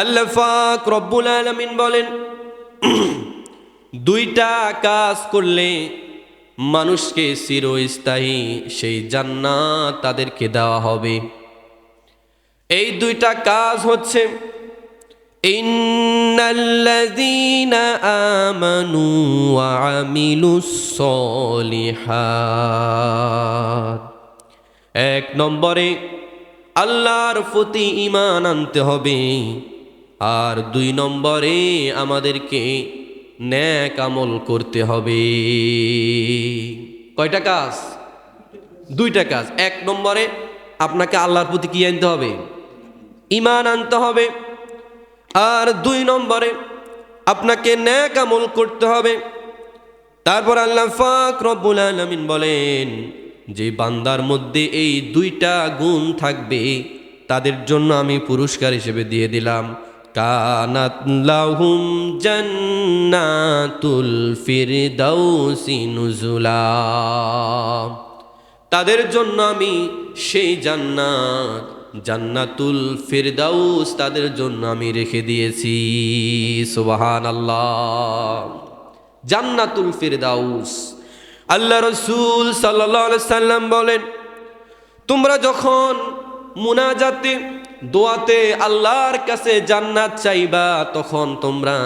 আল্লাহ ফাক রব্বুল আলমিন বলেন, দুইটা কাজ করলে মানুষকে চিরস্থায়ী সেই জান্নাত তাদেরকে দেওয়া হবে। এই দুইটা কাজ হচ্ছে আমিলুস এক নম্বরে, আল্লাহর প্রতি ঈমান আনতে হবে। আর দুই নম্বরে আমাদেরকে ন্যাক আমল করতে হবে। কয়টা কাজ? দুইটা কাজ। এক নম্বরে আপনাকে আল্লাহর প্রতি কি আনতে হবে? ইমান আনতে হবে। আর দুই নম্বরে আপনাকে ন্যাক আমল করতে হবে। তারপর আল্লাহ ফাক রব্বুল আলামিন বলেন, যে বান্দার মধ্যে এই দুইটা গুণ থাকবে, তাদের জন্য আমি পুরস্কার হিসেবে দিয়ে দিলাম। কানাত লাহুম জান্নাতুল ফিরদাউসি নুজুলা। তাদের জন্য আমি সেই জান্নাত, জান্নাতুল ফিরদাউস তাদের জন্য আমি রেখে দিয়েছি। সুবাহান আল্লাহ জান্নাতুল ফিরদাউস। আল্লাহ রসুল সাল্লাহ সাল্লাম বলেন, তোমরা যখন মুনাজাতে দোয়াতে আল্লাহর কাছে জান্নাত চাইবা, তখন তোমরা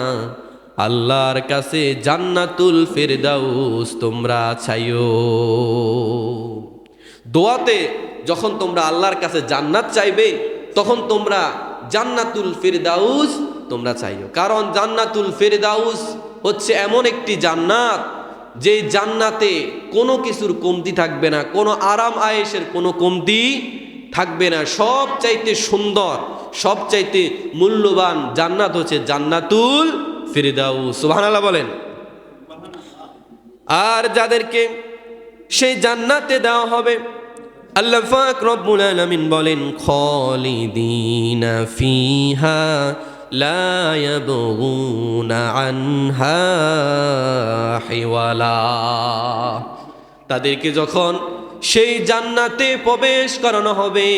আল্লাহর কাছে জান্নাতুল ফিরদাউস তোমরা চাইও। দোয়াতে যখন তোমরা আল্লাহর কাছে জান্নাত চাইবে, তখন তোমরা জান্নাতুল ফিরদাউস তোমরা চাইও। কারণ জান্নাতুল ফিরদাউস হচ্ছে এমন একটি জান্নাত, যে জান্নাতে কোনো কিছুর কমতি থাকবে না, কোনো আরাম আয়েসের কোনো কমতি থাকবে না। সব চাইতে সুন্দর সব চাইতে মূল্যবান জান্নাত হচ্ছে জান্নাতুল ফিরদাউস। সুবহানাল্লাহ বলেন। আর যাদেরকে সেই জান্নাতে দেওয়া হবে, আল্লাহ ফাক রব্বুল বলেন, খালিদিনা ফিহা আনহা তাদেরকে যখন সেই জান্নাতে প্রবেশ করানো হবে।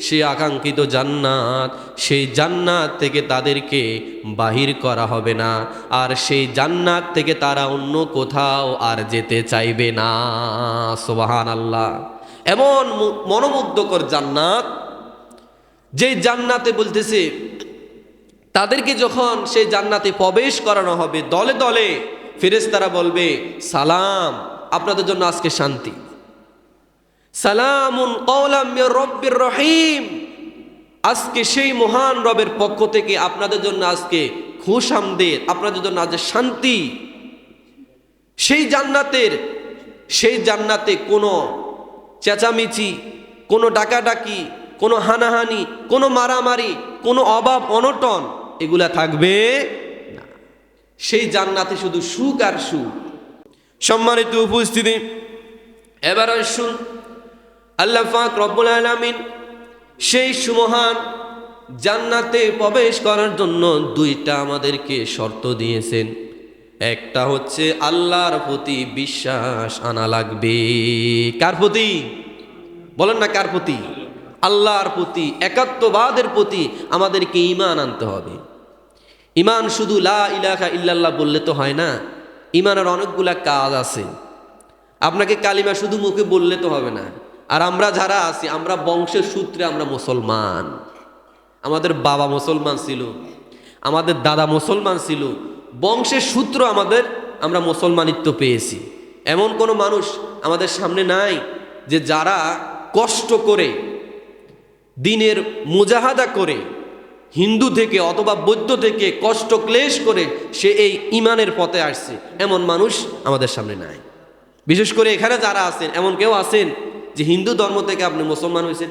সে আকাঙ্ক্ষিত জান্নাত, সেই জান্নাত থেকে তাদেরকে বাহির করা হবে না। আর সেই জান্নাত থেকে তারা অন্য কোথাও আর যেতে চাইবে না। সোবাহান আল্লাহ এমন মনোমুগ্ধকর জান্নাত যে জান্নাতে বলতেছে, তাদেরকে যখন সেই জান্নাতে প্রবেশ করানো হবে, দলে দলে ফেরেশতারা বলবে, সালাম, আপনাদের জন্য আজকে শান্তি। সালামুন রব্বির রহিম। আজকে সেই মহান রবের পক্ষ থেকে আপনাদের জন্য আজকে খুশ আমদের আপনাদের জন্য আজ শান্তি। সেই জান্নাতের, সেই জান্নাতে কোনো চেঁচামেচি, কোনো ডাকাডাকি, কোনো হানাহানি, কোনো মারামারি, কোনো অভাব, অনটন এগুলা থাকবে না। সেই জান্নাতে শুধু সুখ আর সুখ। সম্মানিত উপস্থিতি, এবার শুন আল্লাহ পাক রব্বুল আলামিন সেই সুমহান জান্নাতে প্রবেশ করার জন্য দুইটা আমাদেরকে শর্ত দিয়েছেন। একটা হচ্ছে আল্লাহর প্রতি বিশ্বাস আনা লাগবে। কার প্রতি? বলেন না কার প্রতি? আল্লাহর প্রতি, একাত্মবাদের প্রতি আমাদেরকে ইমান আনতে হবে। ইমান শুধু লা ইলাহা ইল্লাল্লাহ বললে তো হয় না ইমানের অনেকগুলা কাজ আছে। আপনাকে কালিমা শুধু মুখে বললে তো হবে না। আর আমরা যারা আছি, আমরা বংশের সূত্রে আমরা মুসলমান। আমাদের বাবা মুসলমান ছিল, আমাদের দাদা মুসলমান ছিল, বংশের সূত্র আমাদের, আমরা মুসলমানিত্ব পেয়েছি। এমন কোনো মানুষ আমাদের সামনে নাই যে যারা কষ্ট করে, দিনের মুজাহাদা করে, হিন্দু থেকে অথবা বৌদ্ধ থেকে কষ্ট ক্লেশ করে সে এই ইমানের পথে আসছে। এমন মানুষ আমাদের সামনে নাই। বিশেষ করে এখানে যারা আছেন, এমন কেউ আছেন যে হিন্দু ধর্ম থেকে আপনি মুসলমান হয়েছেন,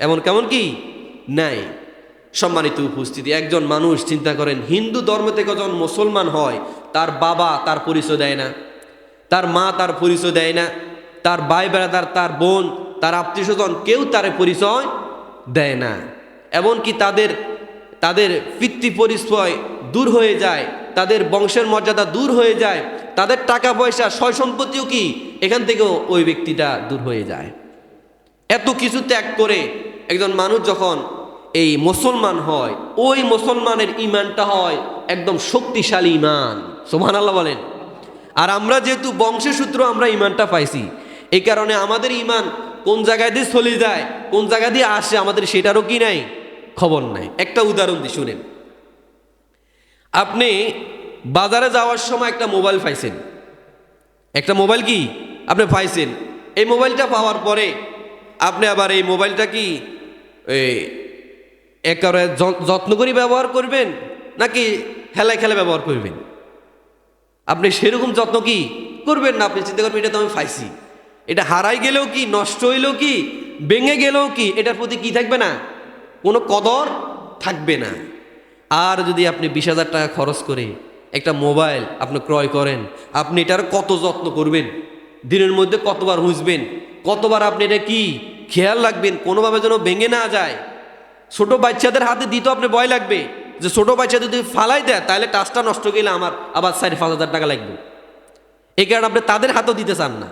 এমন কেমন কি? নাই। সম্মানিত উপস্থিতি, একজন মানুষ চিন্তা করেন, হিন্দু ধর্ম থেকে যখন মুসলমান হয়, তার বাবা তার পরিচয় দেয় না, তার মা তার পরিচয় দেয় না, তার ভাই বেড়াদার, তার বোন, তার আত্মীয় স্বজন কেউ তার পরিচয় দেয় না। এমনকি তাদের তাদের পিতৃ পরিচয় দূর হয়ে যায়, তাদের বংশের মর্যাদা দূর হয়ে যায়, তাদের টাকা পয়সা, সয় সম্পত্তিও কি? এখান থেকেও ওই ব্যক্তিটা দূর হয়ে যায়। এত কিছু ত্যাগ করে একজন মানুষ যখন এই মুসলমান হয়, ওই মুসলমানের ইমানটা হয় একদম শক্তিশালী ইমান। সোমান আল্লাহ বলেন। আর আমরা যেহেতু বংশসূত্র আমরা ইমানটা পাইছি, এই কারণে আমাদের ইমান কোন জায়গায় দিয়ে চলে যায়, কোন জায়গা দিয়ে আসে, আমাদের সেটারও কি নাই? খবর নাই। একটা উদাহরণ দিই শুনেন। আপনি বাজারে যাওয়ার সময় একটা মোবাইল পাইছেন। একটা মোবাইল কি? আপনি পাইছেন। এই মোবাইলটা পাওয়ার পরে আপনি আবার এই মোবাইলটা কি একেবারে যত্ন করে ব্যবহার করবেন, নাকি খেলায় খেলা ব্যবহার করবেন? আপনি সেরকম যত্ন কি করবেন না? আপনি চিন্তা করবেন, এটা তো আমি পাইছি। এটা হারাই গেলেও কি, নষ্ট হইলেও কি, ভেঙে গেলেও কি, এটার প্রতি কি থাকবে না? কোনো কদর থাকবে না। আর যদি আপনি বিশ হাজার টাকা খরচ করে একটা মোবাইল আপনি ক্রয় করেন, আপনি এটার কত যত্ন করবেন? দিনের মধ্যে কতবার হুঁজবেন কতবার আপনি এটা কি খেয়াল রাখবেন? কোনোভাবে যেন ভেঙে না যায়। ছোট বাচ্চাদের হাতে দিতে আপনি ভয় লাগবে যে ছোট বাচ্চা যদি ফালাই দেয়, তাহলে টাচটা নষ্ট গেলে আমার আবার চারি, পাঁচ হাজার টাকা লাগবে। এই কারণে আপনি তাদের হাতেও দিতে চান না।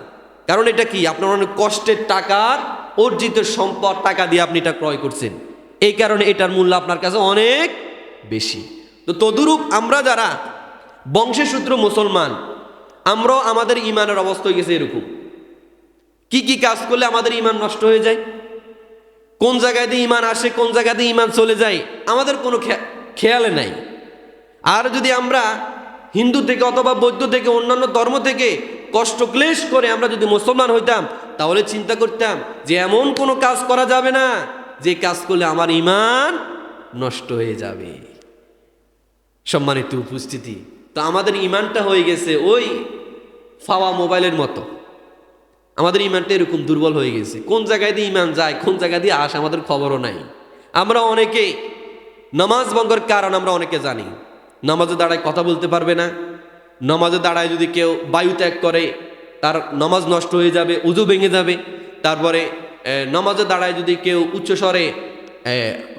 কারণ এটা কি? আপনার অনেক কষ্টের টাকার অর্জিত সম্পদ, টাকা দিয়ে আপনি এটা ক্রয় করছেন। এই কারণে এটার মূল্য আপনার কাছে অনেক বেশি। তো তদুরূপ আমরা যারা বংশের সূত্র মুসলমান, আমরাও আমাদের ইমানের অবস্থা হয়ে গেছে এরকম। কি কি কাজ করলে আমাদের ইমান নষ্ট হয়ে যায়? কোন জায়গায় দিয়ে ইমান আসে, কোন জায়গা দিয়ে ইমান চলে যায়, আমাদের কোনো খেয়ালে নাই। আর যদি আমরা হিন্দু থেকে অথবা বৌদ্ধ থেকে, অন্যান্য ধর্ম থেকে কষ্ট ক্লেশ করে আমরা যদি মুসলমান হইতাম, তাহলে চিন্তা করতাম যে এমন কোনো কাজ করা যাবে না, যে কাজ করলে আমার ইমান নষ্ট হয়ে যাবে। সম্মানিত উপস্থিতি। তো আমাদের ইমানটা হয়ে গেছে ওই ফাওয়া মোবাইলের মতো। আমাদের ইমানটা এরকম দুর্বল হয়ে গেছে। কোন জায়গায় দিয়ে ইমান যায়, কোন জায়গা দিয়ে আসে, আমাদের খবরও নাই। আমরা অনেকে, নামাজ ভঙ্গের কারণ আমরা অনেকে জানি। নামাজে দাঁড়ায় কথা বলতে পারবে না। নামাজে দাঁড়ায় যদি কেউ বায়ু ত্যাগ করে, তার নামাজ নষ্ট হয়ে যাবে, উজু ভেঙে যাবে। তারপরে নামাজে দাঁড়ায় যদি কেউ উচ্চস্বরে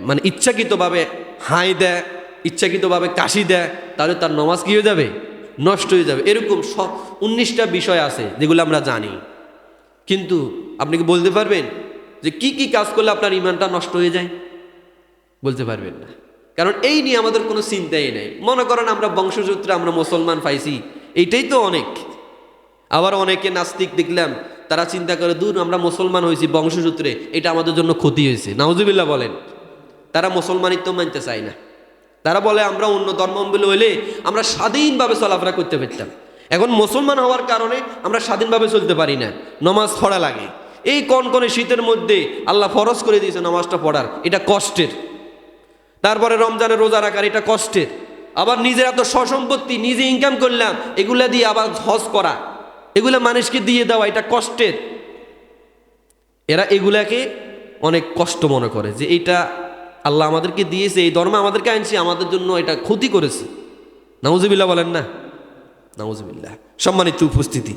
মানে ইচ্ছাকৃতভাবে হাই দেয় ইচ্ছাকৃতভাবে কাশি দেয়, তাহলে তার নমাজ কি হয়ে যাবে? নষ্ট হয়ে যাবে। এরকম সব উনিশটা বিষয় আছে, যেগুলো আমরা জানি। কিন্তু আপনি কি বলতে পারবেন যে কি কি কাজ করলে আপনার ইমানটা নষ্ট হয়ে যায়? বলতে পারবেন না। কারণ এই নিয়ে আমাদের কোনো চিন্তাই নেই। মনে করেন আমরা বংশসূত্রে আমরা মুসলমান পাইছি, এইটাই তো অনেক। আবার অনেকে নাস্তিক দেখলাম, তারা চিন্তা করে, দূর, আমরা মুসলমান হয়েছি বংশসূত্রে, এটা আমাদের জন্য ক্ষতি হয়েছে। নাউজুবিল্লাহ বলেন, তারা মুসলমানিত্ব মানতে চায় না। তারা বলে, আমরা অন্য ধর্মাবলম্বী হইলে আমরা স্বাধীনভাবে চলাফেরা করতে পারতাম। এখন মুসলমান হওয়ার কারণে আমরা স্বাধীনভাবে চলতে পারি না। নমাজ পড়া লাগে। এই কনকনে শীতের মধ্যে আল্লাহ ফরজ করে দিয়েছে নমাজটা পড়ার। এটা কষ্টের। তারপরে রমজানে রোজা রাখার এটা কষ্টের। আবার নিজের এত সসম্পত্তি, নিজে ইনকাম করলাম, এগুলা দিয়ে আবার হজ করা। এগুলা মানুষকে দিয়ে দেওয়া, এটা কষ্টের। এরা এগুলাকে অনেক কষ্ট মনে করে যে এটা আল্লাহ আমাদেরকে দিয়েছে, এই ধর্ম আমাদেরকে আনছে, আমাদের জন্য এটা ক্ষতি করেছে। নাউজুবিল্লাহ বলেন না? নাউজুবিল্লাহ। সম্মানিত উপস্থিতি।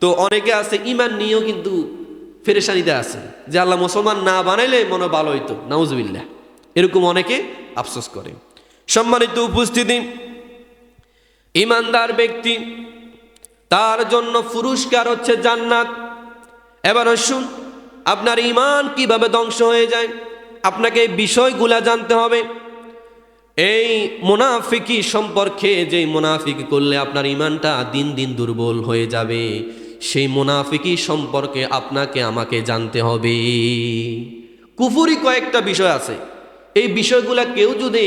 তো অনেকে আছে ইমান নিয়েও কিন্তু ফেরেশানিতে আছে, যে আল্লাহ মুসলমান না বানাইলে মনে ভালো হইতো। নাউজুবিল্লাহ। এরকম অনেকে আফসোস করে। সম্মানিত উপস্থিতি ইমানদার ব্যক্তি, তার জন্য পুরস্কার হচ্ছে জান্নাত। এবার শুন আপনার ইমান কীভাবে ধ্বংস হয়ে যায়? আপনাকে এই বিষয়গুলা জানতে হবে। এই মোনাফিকি সম্পর্কে যে মোনাফিকি করলে আপনার ইমানটা দিন দিন দুর্বল হয়ে যাবে, সেই মোনাফিকি সম্পর্কে আপনাকে আমাকে জানতে হবে। কুফুরি কয়েকটা বিষয় আছে। এই বিষয়গুলা কেউ যদি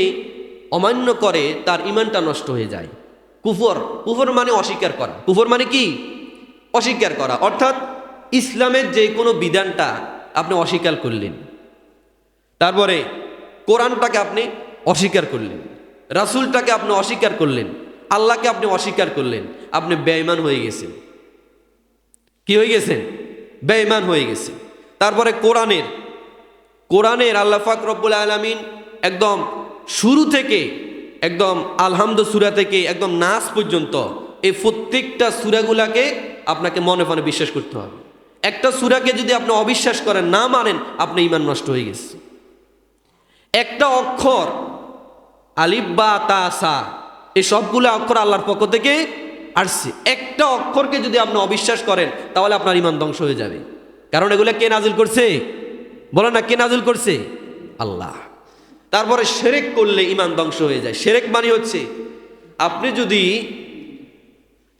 অমান্য করে, তার ইমানটা নষ্ট হয়ে যায়। কুফর কুফর মানে অস্বীকার করা। কুফর মানে কি? অস্বীকার করা। অর্থাৎ ইসলামের যে কোনো বিধানটা আপনি অস্বীকার করলেন। তারপরে কোরআনটাকে আপনি অস্বীকার করলেন, রাসুলটাকে আপনি অস্বীকার করলেন, আল্লাহকে আপনি অস্বীকার করলেন, আপনি বেঈমান হয়ে গেছেন। কি হয়ে গেছেন? বেঈমান হয়ে গেছে তারপরে কোরআনের কোরআনের আল্লাহ ফাক রব্বুল আলমিন একদম শুরু থেকে, একদম আলহামদ সুরা থেকে একদম নাচ পর্যন্ত এই প্রত্যেকটা সুরাগুলাকে আপনাকে মনে মনে বিশ্বাস করতে হবে। একটা সুরাকে যদি আপনি অবিশ্বাস করেন, না মানেন, আপনি ইমান নষ্ট হয়ে গেছে একটা অক্ষর, আলিফ, বা, তা, সা, এই সবগুলো অক্ষর আল্লাহর পক্ষ থেকে আসছে। একটা অক্ষরকে যদি আপনি অবিশ্বাস করেন, তাহলে আপনার ইমান ধ্বংস হয়ে যাবে। কারণ এগুলো কে নাজিল করছে? বলো না, কে নাজিল করছে? আল্লাহ। তারপরে সেরেক করলে ইমান ধ্বংস হয়ে যায়। সেরেক মানে হচ্ছে, আপনি যদি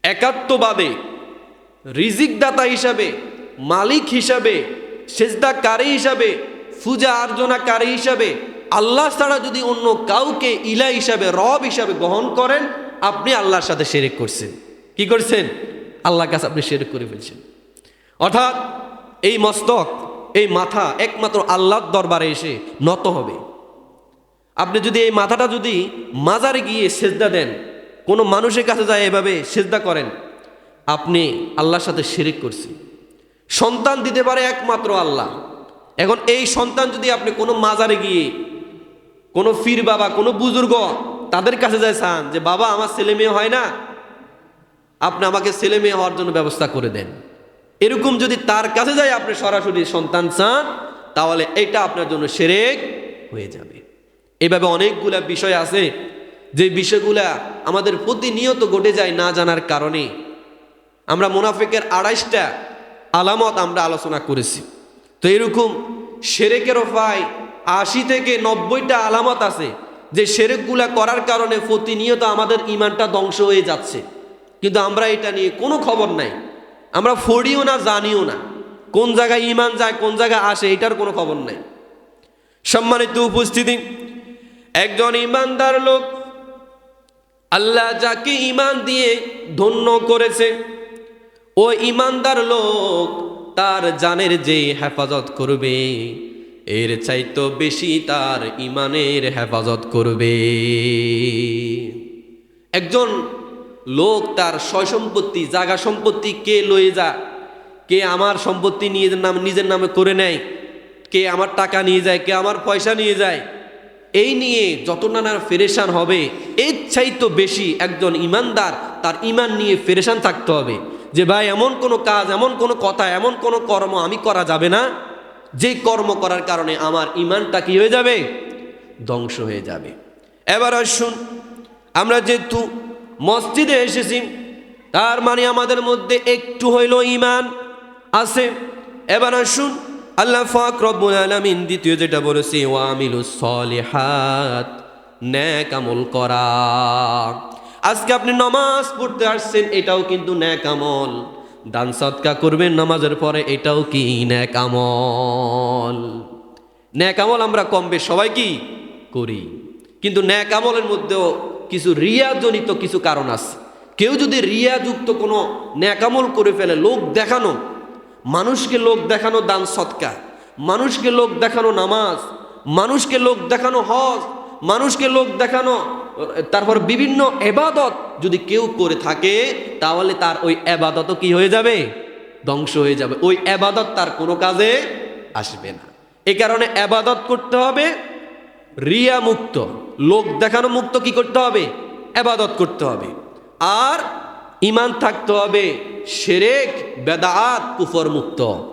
একাত্মবাদে রিজিকদাতা হিসাবে, মালিক হিসাবে, সেজদাকারী হিসাবে পূজা আর্জনাকারী হিসাবে আল্লাহ ছাড়া যদি অন্য কাউকে ইলা হিসাবে, রব হিসাবে গ্রহণ করেন, আপনি আল্লাহর সাথে সেরেক করছেন। কি করছেন? আল্লাহর কাছে আপনি সেরেক করে ফেলছেন। অর্থাৎ এই মস্তক, এই মাথা একমাত্র আল্লাহর দরবারে এসে নত হবে। আপনি যদি এই মাথাটা যদি মাজারে গিয়ে সেজদা দেন, কোনো মানুষের কাছে যায় এভাবে সেজদা করেন, আপনি আল্লাহর সাথে শিরিক করছেন। সন্তান দিতে পারে একমাত্র আল্লাহ। এখন এই সন্তান যদি আপনি কোনো মাজারে গিয়ে কোনো ফির বাবা, কোনো বুজুর্গ তাদের কাছে যায় চান যে বাবা, আমার ছেলে মেয়ে হয় না। আপনি আমাকে ছেলে মেয়ে হওয়ার জন্য ব্যবস্থা করে দেন। এরকম যদি তার কাছে যায় আপনি সরাসরি, সন্তান চান তাহলে এটা আপনার জন্য সেরেক হয়ে যাবে। এভাবে অনেকগুলা বিষয় আছে। যে বিষয়গুলা আমাদের প্রতিনিয়ত ঘটে যায় না জানার কারণে। আমরা মুনাফিকের আড়াইশটা আলামত আমরা আলোচনা করেছি। তো এরকম সেরেকেরও প্রায় আশি থেকে নব্বইটা আলামত আছে যে সেরেকগুলা করার কারণে প্রতিনিয়ত আমাদের ইমানটা ধ্বংস হয়ে যাচ্ছে। কিন্তু আমরা এটা নিয়ে কোনো খবর নাই। আমরা ফড়িও না, জানিও না। কোন জায়গায় ইমান যায়, কোন জায়গায় আসে, এটার কোনো খবর নাই। সম্মানিত উপস্থিতি, একজন ইমানদার লোক আল্লাহ যাকে ইমান দিয়ে ধন্য করেছে ও ইমানদার লোক তার জানের যে হেফাজত করবে। এর চাইতো বেশি তার ইমানের হেফাজত করবে। একজন লোক তার সয় সম্পত্তি, জাগা সম্পত্তি কে লয়ে যা, কে আমার সম্পত্তি নিজের নাম নিজের নামে করে নেয়, কে আমার টাকা নিয়ে যায়, কে আমার পয়সা নিয়ে যায়, এই নিয়ে যত নানার ফেরেশান হবে, এর চাইতো বেশি একজন ইমানদার তার ইমান নিয়ে ফেরেশান থাকতে হবে যে, ভাই, এমন কোনো কাজ, এমন কোনো কথা, এমন কোনো কর্ম আমি করা যাবে না। যে কর্ম করার কারণে আমার ইমানটা কি হয়ে যাবে? ধ্বংস হয়ে যাবে। এবার আসুন, আমরা যেহেতু মসজিদে এসেছি, তার মানে আমাদের মধ্যে একটু হইল ইমান আছে। এবার আসুন, আল্লাহ ফাক রব্বুল আলামিন দ্বিতীয় যেটা বলেছে ওয়ামিলুস সলিহাত ন্যাক আমল করা। আজকে আপনি নামাজ পড়তে আসছেন, এটাও কিন্তু ন্যাক আমল। দান সৎকা করবেন নামাজের পরে, এটাও কি ন্যাক আমল? ন্যাক আমল আমরা কম বেশ সবাই কি করি। কিন্তু ন্যাক আমলের মধ্যেও কিছু রিয়াজনিত কিছু কারণ আছে। কেউ যদি রিয়াযুক্ত কোনো ন্যাকামল করে ফেলে, লোক দেখানো, মানুষকে লোক দেখানো দান সৎকা, মানুষকে লোক দেখানো নামাজ, মানুষকে লোক দেখানো হজ, মানুষকে লোক দেখানো তারপর বিভিন্ন এবাদত যদি কেউ করে থাকে, তাহলে তার ওই এবাদতও কি হয়ে যাবে? ধ্বংস হয়ে যাবে। ওই এবাদত তার কোনো কাজে আসবে না। এ কারণে এবাদত করতে হবে রিয়া মুক্ত লোক দেখানো মুক্ত কি করতে হবে? এবাদত করতে হবে। আর ইমান থাকতে হবে, সেরেক, বেদাত কুফর মুক্ত